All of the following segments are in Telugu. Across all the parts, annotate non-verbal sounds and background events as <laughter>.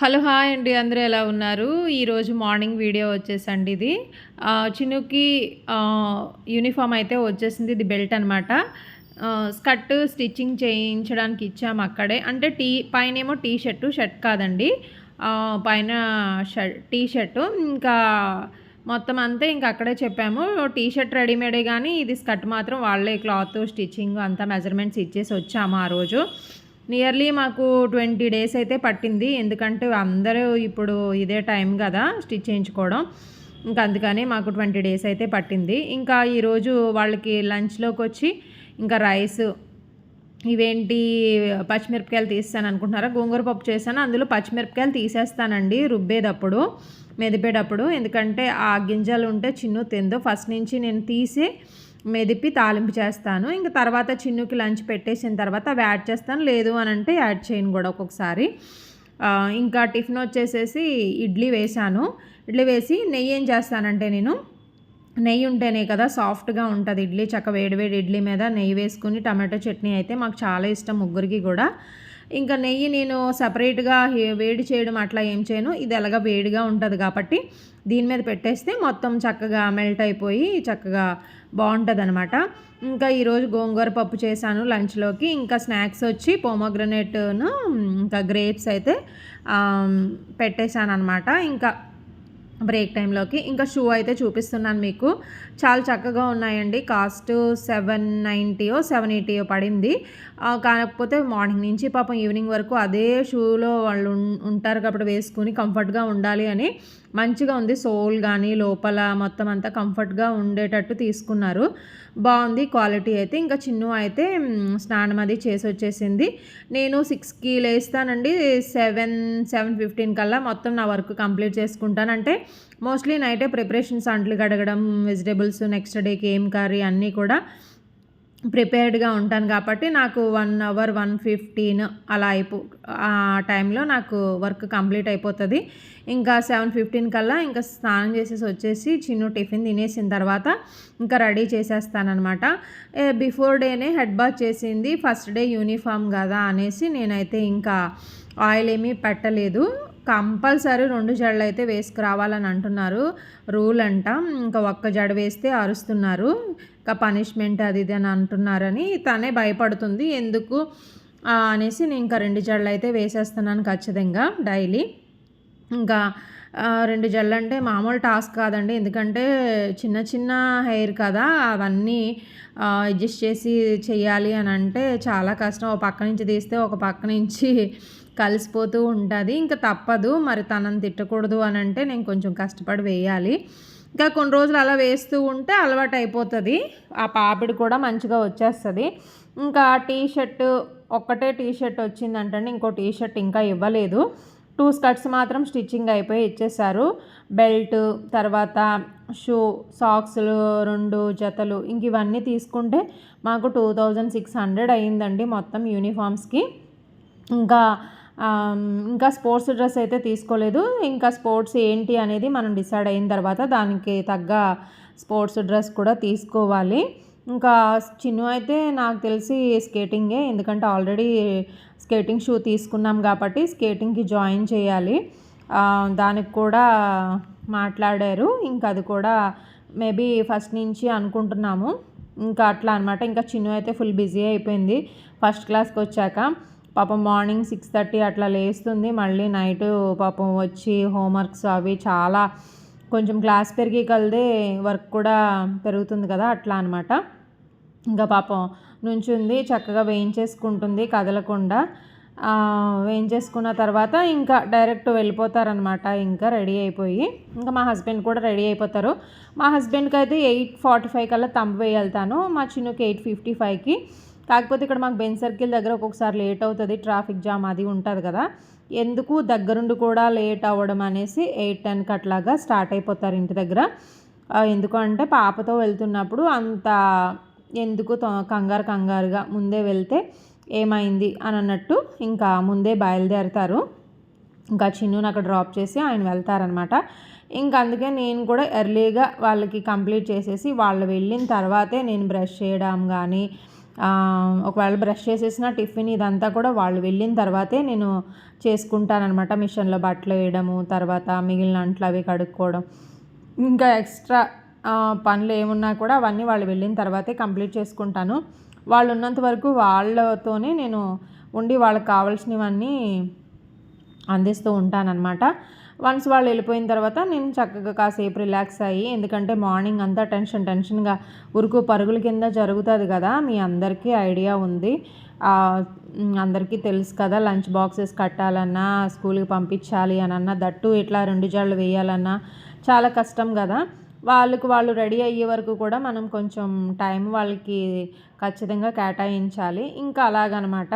హలో హాయ్ అండి. అందరూ ఎలా ఉన్నారు? ఈరోజు మార్నింగ్ వీడియో వచ్చేసండి ఇది. చినుకి యూనిఫామ్ అయితే వచ్చేసింది. ఇది బెల్ట్ అనమాట స్కర్ట్ స్టిచ్చింగ్ చేయించడానికి ఇచ్చాము అక్కడే. అంటే టీ పైన ఏమో టీ షర్టు షర్ట్ కాదండి పైన షర్ట్ టీ షర్టు ఇంకా మొత్తం అంతే ఇంకా అక్కడే చెప్పాము. టీ షర్ట్ రెడీమేడే కానీ ఇది స్కర్ట్ మాత్రం వాళ్ళే క్లాత్ స్టిచ్చింగ్ అంతా మెజర్మెంట్స్ ఇచ్చేసి వచ్చాము ఆ రోజు. నియర్లీ మాకు ట్వంటీ డేస్ అయితే పట్టింది. ఎందుకంటే అందరూ ఇప్పుడు ఇదే టైం కదా స్టిచ్ చేయించుకోవడం. ఇంకా అందుకని మాకు ట్వంటీ డేస్ అయితే పట్టింది. ఇంకా ఈరోజు వాళ్ళకి లంచ్లోకి వచ్చి ఇంకా రైస్ ఇవేంటి పచ్చిమిరపకాయలు తీస్తాను అనుకుంటున్నారా? గోంగూర పప్పు చేశాను. అందులో పచ్చిమిరపకాయలు తీసేస్తానండి రుబ్బేటప్పుడు మెదిపేటప్పుడు. ఎందుకంటే ఆ గింజలు ఉంటే చిన్న తిందో. ఫస్ట్ నుంచి నేను తీసి మెదిపి తాలింపు చేస్తాను. ఇంకా తర్వాత చిన్నుకి లంచ్ పెట్టేసిన తర్వాత అవి యాడ్ చేస్తాను. లేదు అని అంటే యాడ్ చేయను కూడా ఒక్కొక్కసారి. ఇంకా టిఫిన్ వచ్చేసేసి ఇడ్లీ వేశాను. ఇడ్లీ వేసి నెయ్యి ఏం చేస్తానంటే నేను నెయ్యి ఉంటేనే కదా సాఫ్ట్గా ఉంటుంది ఇడ్లీ. చక్క వేడివేడి ఇడ్లీ మీద నెయ్యి వేసుకుని టమాటో చట్నీ అయితే మాకు చాలా ఇష్టం ముగ్గురికి కూడా. ఇంకా నెయ్యి నేను సపరేట్గా వేడి చేయడం అట్లా ఏం చేయను. ఇది ఎలాగ వేడిగా ఉంటుంది కాబట్టి దీని మీద పెట్టేస్తే మొత్తం చక్కగా మెల్ట్ అయిపోయి చక్కగా బాగుంటుంది అనమాట ఇంకా ఈరోజు గోంగూర పప్పు చేశాను లంచ్లోకి. ఇంకా స్నాక్స్ వచ్చి పోమోగ్రనేట్ను ఇంకా గ్రేప్స్ అయితే పెట్టేశాను అనమాట ఇంకా బ్రేక్ టైంలోకి. ఇంకా షూ అయితే చూపిస్తున్నాను మీకు. చాలా చక్కగా ఉన్నాయండి. కాస్ట్ సెవెన్ నైంటీయో సెవెన్ ఎయిటీయో పడింది. కాకపోతే మార్నింగ్ నుంచి పాపం ఈవినింగ్ వరకు అదే షూలో వాళ్ళు ఉంటారు కాబట్టి వేసుకుని కంఫర్ట్గా ఉండాలి అని మంచిగా ఉంది సోల్ కానీ లోపల మొత్తం అంతా కంఫర్ట్గా ఉండేటట్టు తీసుకున్నారు. బాగుంది క్వాలిటీ అయితే. ఇంకా చిన్ను అయితే స్నానం అది చేసి వచ్చేసింది. నేను సిక్స్కి లేస్తానండి సెవెన్ సెవెన్ ఫిఫ్టీన్ కల్లా మొత్తం నా వర్క్ కంప్లీట్ చేసుకుంటాను. అంటే మోస్ట్లీ నైటే ప్రిపరేషన్స్ అంట్లు కడగడం వెజిటేబుల్స్ నెక్స్ట్ డేకి ఏం కర్రీ అన్నీ కూడా ప్రిపేర్డ్గా ఉంటాను కాబట్టి నాకు వన్ అవర్ వన్ ఫిఫ్టీన్ అలా అయిపో ఆ టైంలో నాకు వర్క్ కంప్లీట్ అయిపోతుంది. ఇంకా సెవెన్ ఫిఫ్టీన్ కల్లా ఇంకా స్నానం చేసేసి వచ్చేసి చిన్న టిఫిన్ తినేసిన తర్వాత ఇంకా రెడీ చేసేస్తానమాట బిఫోర్ డేనే హెడ్ బాత్ చేసింది. ఫస్ట్ డే యూనిఫామ్ కదా అనేసి నేనైతే ఇంకా ఆయిల్ ఏమీ పెట్టలేదు. కంపల్సరీ రెండు జడలు అయితే వేసుకురావాలని అంటున్నారు. రూల్ అంట. ఇంకా ఒక్క జడ వేస్తే అరుస్తున్నారు. ఇంకా పనిష్మెంట్ అది ఇది అని అంటున్నారని తనే భయపడుతుంది. ఎందుకు? అనేసి నేను ఇంకా రెండు జడలు అయితే వేసేస్తున్నాను ఖచ్చితంగా డైలీ. ఇంకా రెండు జడలు అంటే మామూలు టాస్క్ కాదండి. ఎందుకంటే చిన్న చిన్న హెయిర్ కదా. అవన్నీ అడ్జస్ట్ చేసి చేయాలి అని అంటే చాలా కష్టం. ఒక పక్క నుంచి తీస్తే ఒక పక్క నుంచి కలిసిపోతూ ఉంటుంది. ఇంకా తప్పదు. మరి తనని తిట్టకూడదు అని అంటే నేను కొంచెం కష్టపడి వేయాలి. ఇంకా కొన్ని రోజులు అలా వేస్తూ ఉంటే అలవాటు అయిపోతుంది. ఆ పాపిడి కూడా మంచిగా వచ్చేస్తుంది. ఇంకా టీ షర్ట్ ఒక్కటే టీ షర్ట్ వచ్చిందంటే ఇంకో టీ షర్ట్ ఇంకా ఇవ్వలేదు. టూ స్కర్ట్స్ మాత్రం స్టిచ్చింగ్ అయిపోయి ఇచ్చేసారు బెల్ట్ తర్వాత షూ సాక్స్లు రెండు జతలు ఇంక ఇవన్నీ తీసుకుంటే మాకు టూ థౌజండ్ సిక్స్ హండ్రెడ్ అయ్యిందండి మొత్తం యూనిఫామ్స్కి. ఇంకా ఇంకా స్పోర్ట్స్ డ్రెస్ అయితే తీసుకోలేదు. ఇంకా స్పోర్ట్స్ ఏంటి అనేది మనం డిసైడ్ అయిన తర్వాత దానికి తగ్గ స్పోర్ట్స్ డ్రెస్ కూడా తీసుకోవాలి. ఇంకా చిన్ను అయితే నాకు తెలిసి స్కేటింగే ఎందుకంటే ఆల్రెడీ స్కేటింగ్ షూ తీసుకున్నాం కాబట్టి స్కేటింగ్కి జాయిన్ చేయాలి. దానికి కూడా మాట్లాడారు. ఇంకా అది కూడా మేబీ ఫస్ట్ నుంచి అనుకుంటున్నాము. ఇంకా అట్లా అనమాట ఇంకా చిన్ను అయితే ఫుల్ బిజీ అయిపోయింది ఫస్ట్ క్లాస్కి వచ్చాక. పాపం మార్నింగ్ సిక్స్ థర్టీ అట్లా లేస్తుంది. మళ్ళీ నైట్ పాపం వచ్చి హోంవర్క్స్ అవి చాలా కొంచెం క్లాస్ పెరిగి కలిదే వర్క్ కూడా పెరుగుతుంది కదా అట్లా అనమాట ఇంకా పాపం నుంచుంది చక్కగా వేయించేసుకుంటుంది కదలకుండా. వేయించేసుకున్న తర్వాత ఇంకా డైరెక్ట్ వెళ్ళిపోతారనమాట ఇంకా రెడీ అయిపోయి. ఇంకా మా హస్బెండ్ కూడా రెడీ అయిపోతారు. మా హస్బెండ్కి అయితే ఎయిట్ ఫార్టీ ఫైవ్ కల్లా తంబు వేయళ్తాను. మా చిన్నకి ఎయిట్ ఫిఫ్టీ ఫైవ్కి. కాకపోతే ఇక్కడ మాకు బెన్ సర్కిల్ దగ్గర ఒక్కొక్కసారి లేట్ అవుతుంది ట్రాఫిక్ జామ్ అది ఉంటుంది కదా. ఎందుకు దగ్గరుండి కూడా లేట్ అవ్వడం అనేసి ఎయిట్ టెన్కి అట్లాగా స్టార్ట్ అయిపోతారు ఇంటి దగ్గర. ఎందుకంటే ఎందుకు అంటే పాపతో వెళ్తున్నప్పుడు అంత ఎందుకు తొ- కంగారు కంగారుగా ముందే వెళ్తే ఏమైంది అని అన్నట్టు ఇంకా ముందే బయలుదేరుతారు. ఇంకా చిన్నుని అక్కడ డ్రాప్ చేసి ఆయన వెళ్తారనమాట. ఇంకా అందుకే నేను కూడా ఎర్లీగా వాళ్ళకి కంప్లీట్ చేసేసి వాళ్ళు వెళ్ళిన తర్వాతే నేను బ్రష్ చేయడం కానీ ఒకవేళ బ్రష్ చేసేసిన టిఫిన్ ఇదంతా కూడా వాళ్ళు వెళ్ళిన తర్వాతే నేను చేసుకుంటానమాట మిషన్లో బట్టలు వేయడము తర్వాత మిగిలిన అంట్లు అవి కడుక్కోవడం. ఇంకా ఎక్స్ట్రా పనులు ఏమున్నా కూడా అవన్నీ వాళ్ళు వెళ్ళిన తర్వాతే కంప్లీట్ చేసుకుంటాను. వాళ్ళు ఉన్నంత వరకు వాళ్ళతోనే నేను ఉండి వాళ్ళకి కావాల్సినవన్నీ అందిస్తూ ఉంటానన్నమాట. వన్స్ వాళ్ళు వెళ్ళిపోయిన తర్వాత నేను చక్కగా కాసేపు రిలాక్స్ అయ్యి ఎందుకంటే మార్నింగ్ అంతా టెన్షన్ టెన్షన్గా ఉరుకు పరుగుల కింద జరుగుతుంది కదా మీ అందరికీ ఐడియా ఉంది. అందరికీ తెలుసు కదా లంచ్ బాక్సెస్ కట్టాలన్నా స్కూల్కి పంపించాలి అనన్నా అన్నా దట్టు ఇట్లా రెండు జాళ్ళు వేయాలన్నా చాలా కష్టం కదా. వాళ్ళకు వాళ్ళు రెడీ అయ్యే వరకు కూడా మనం కొంచెం టైం వాళ్ళకి ఖచ్చితంగా కేటాయించాలి. ఇంకా అలాగనమాట.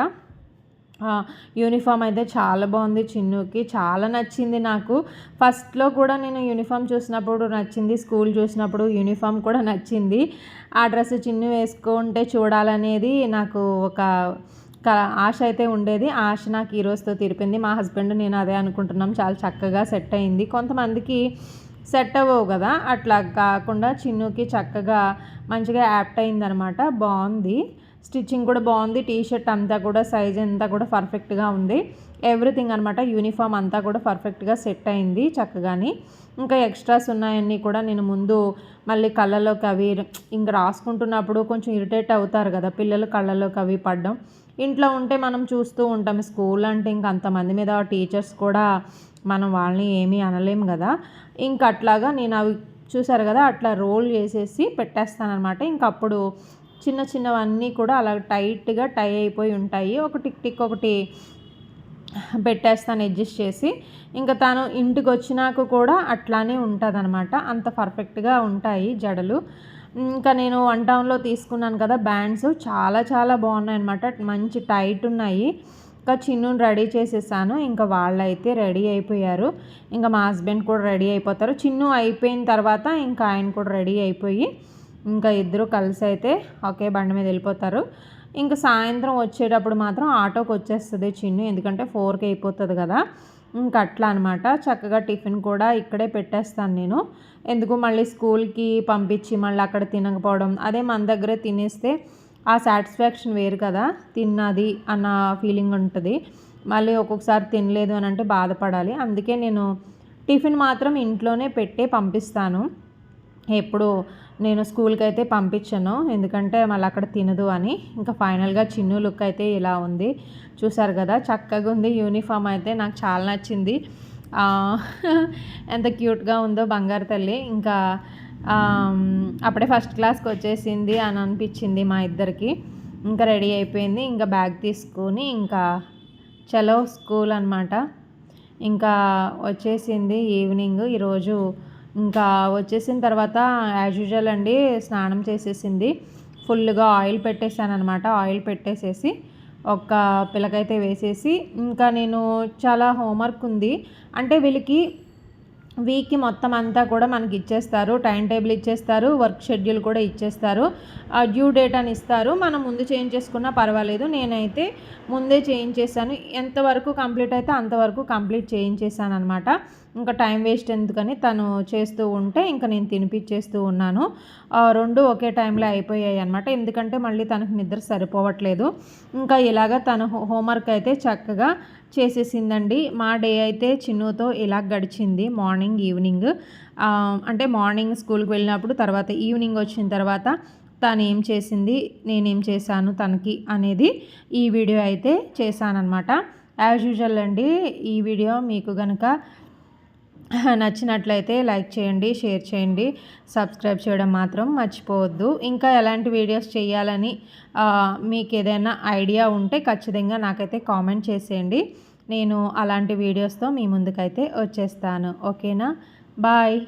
యూనిఫామ్ అయితే చాలా బాగుంది చిన్నుకి. చాలా నచ్చింది నాకు. ఫస్ట్లో కూడా నేను యూనిఫామ్ చూసినప్పుడు నచ్చింది స్కూల్ చూసినప్పుడు యూనిఫామ్ కూడా నచ్చింది. ఆ డ్రెస్ చిన్ను వేసుకుంటే చూడాలనేది నాకు ఒక ఆశ అయితే ఉండేది. ఆశ నాకు ఈ రోజుతో మా హస్బెండ్ నేను అదే అనుకుంటున్నాం. చాలా చక్కగా సెట్ అయింది. కొంతమందికి సెట్ అవ్వవు కదా. అట్లా కాకుండా చిన్నుకి చక్కగా మంచిగా యాప్ట్ అయిందనమాట. బాగుంది. స్టిచ్చింగ్ కూడా బాగుంది. టీ షర్ట్ అంతా కూడా సైజ్ అంతా కూడా పర్ఫెక్ట్గా ఉంది. ఎవ్రీథింగ్ అనమాట యూనిఫామ్ అంతా కూడా పర్ఫెక్ట్గా సెట్ అయింది చక్కగాని. ఇంకా ఎక్స్ట్రాస్ ఉన్నాయన్నీ కూడా నేను ముందు మళ్ళీ కళ్ళలోకి అవి ఇంకా రాసుకుంటున్నప్పుడు కొంచెం ఇరిటేట్ అవుతారు కదా పిల్లలు కళ్ళలోకి అవి పడడం. ఇంట్లో ఉంటే మనం చూస్తూ ఉంటాం స్కూల్ అంటే ఇంకా అంతమంది మీద టీచర్స్ కూడా మనం వాళ్ళని ఏమీ అనలేం కదా. ఇంకా అట్లాగా నేను అవి చూసారు కదా అట్లా రోల్ చేసేసి పెట్టేస్తాను అనమాట ఇంక అప్పుడు చిన్న చిన్నవన్నీ కూడా అలా టైట్గా టై అయిపోయి ఉంటాయి. ఒక టిక్ టిక్ ఒకటి పెట్టేస్తాను అడ్జస్ట్ చేసి. ఇంకా తను ఇంటికి వచ్చినాక కూడా అట్లానే ఉంటుంది అనమాట అంత పర్ఫెక్ట్గా ఉంటాయి జడలు. ఇంకా నేను వన్ టౌన్లో తీసుకున్నాను కదా బ్యాండ్స్. చాలా చాలా బాగున్నాయి అనమాట మంచి టైట్ ఉన్నాయి. ఇంకా చిన్నుని రెడీ చేసేసాను. ఇంకా వాళ్ళైతే రెడీ అయిపోయారు. ఇంకా మా హస్బెండ్ కూడా రెడీ అయిపోతారు. చిన్ను అయిపోయిన తర్వాత ఇంకా ఆయన కూడా రెడీ అయిపోయి ఇంకా ఇద్దరు కలిసి అయితే ఒకే బండి మీద వెళ్ళిపోతారు. ఇంకా సాయంత్రం వచ్చేటప్పుడు మాత్రం ఆటోకి వచ్చేస్తుంది చిన్ను ఎందుకంటే ఫోర్కి అయిపోతుంది కదా. ఇంకా అట్లా అనమాట చక్కగా టిఫిన్ కూడా ఇక్కడే పెట్టేస్తాను నేను. ఎందుకు మళ్ళీ స్కూల్కి పంపించి మళ్ళీ అక్కడ తినకపోవడం అదే మన దగ్గరే తినేస్తే ఆ సాటిస్ఫాక్షన్ వేరు కదా. తిన్నది అన్న ఫీలింగ్ ఉంటుంది. మళ్ళీ ఒక్కొక్కసారి తినలేదు అని అంటే బాధపడాలి. అందుకే నేను టిఫిన్ మాత్రం ఇంట్లోనే పెట్టే పంపిస్తాను. ఎప్పుడు నేను స్కూల్కి అయితే పంపించను. ఎందుకంటే మళ్ళీ అక్కడ తినదు అని. ఇంకా ఫైనల్గా చిన్ను లుక్ అయితే ఇలా ఉంది. చూసారు కదా చక్కగా ఉంది యూనిఫామ్ అయితే. నాకు చాలా నచ్చింది. <laughs> ఎంత క్యూట్గా ఉందో బంగారు తల్లి. ఇంకా అప్పుడే ఫస్ట్ క్లాస్కి వచ్చేసింది అని అనిపించింది మా ఇద్దరికి. ఇంకా రెడీ అయిపోయింది. ఇంకా బ్యాగ్ తీసుకొని ఇంకా చలో స్కూల్ అనమాట ఇంకా వచ్చేసింది ఈవినింగ్. ఈరోజు ఇంకా వచ్చేసిన తర్వాత యాజ్ యూజువల్ అండి స్నానం చేసేసింది. ఫుల్గా ఆయిల్ పెట్టేశాను అనమాట ఆయిల్ పెట్టేసేసి ఒక పిల్లకైతే వేసేసి ఇంకా నేను చాలా హోంవర్క్ ఉంది. అంటే వీళ్ళకి వీక్కి మొత్తం అంతా కూడా మనకి ఇచ్చేస్తారు. టైం టేబుల్ ఇచ్చేస్తారు. వర్క్ షెడ్యూల్ కూడా ఇచ్చేస్తారు. డ్యూ డేట్ అని ఇస్తారు. మనం ముందు చేంజ్ చేసుకున్నా పర్వాలేదు. నేనైతే ముందే చేయించేసాను ఎంతవరకు కంప్లీట్ అయితే అంతవరకు కంప్లీట్ చేయించేసాను అనమాట ఇంకా టైం వేస్ట్ ఎందుకని తను చేస్తూ ఉంటే ఇంకా నేను తినిపించేస్తూ ఉన్నాను. రెండు ఒకే టైంలో అయిపోయాయి అనమాట ఎందుకంటే మళ్ళీ తనకు నిద్ర సరిపోవట్లేదు. ఇంకా ఇలాగ తన హో- హోంవర్క్ అయితే చక్కగా చేసేసిందండి. మా డే అయితే చిన్నుతో ఇలా గడిచింది. Morning evening. అంటే మార్నింగ్ స్కూల్కి వెళ్ళినప్పుడు తర్వాత ఈవినింగ్ వచ్చిన తర్వాత తను ఏం చేసింది నేనేం చేశాను తనకి అనేది ఈ వీడియో అయితే చేశానన్నమాట. యాజ్ యూజువల్ అండి ఈ వీడియో మీకు కనుక <laughs> నచ్చినట్లయితే లైక్ చేయండి షేర్ చేయండి సబ్స్క్రైబ్ చేయడం మాత్రం మర్చిపోవద్దు. ఇంకా ఎలాంటి వీడియోస్ చేయాలని మీకు ఏదైనా ఐడియా ఉంటే ఖచ్చితంగా నాకైతే కామెంట్ చేసేయండి. నేను అలాంటి వీడియోస్తో మీ ముందుకైతే వచ్చేస్తాను. ఓకేనా? బాయ్.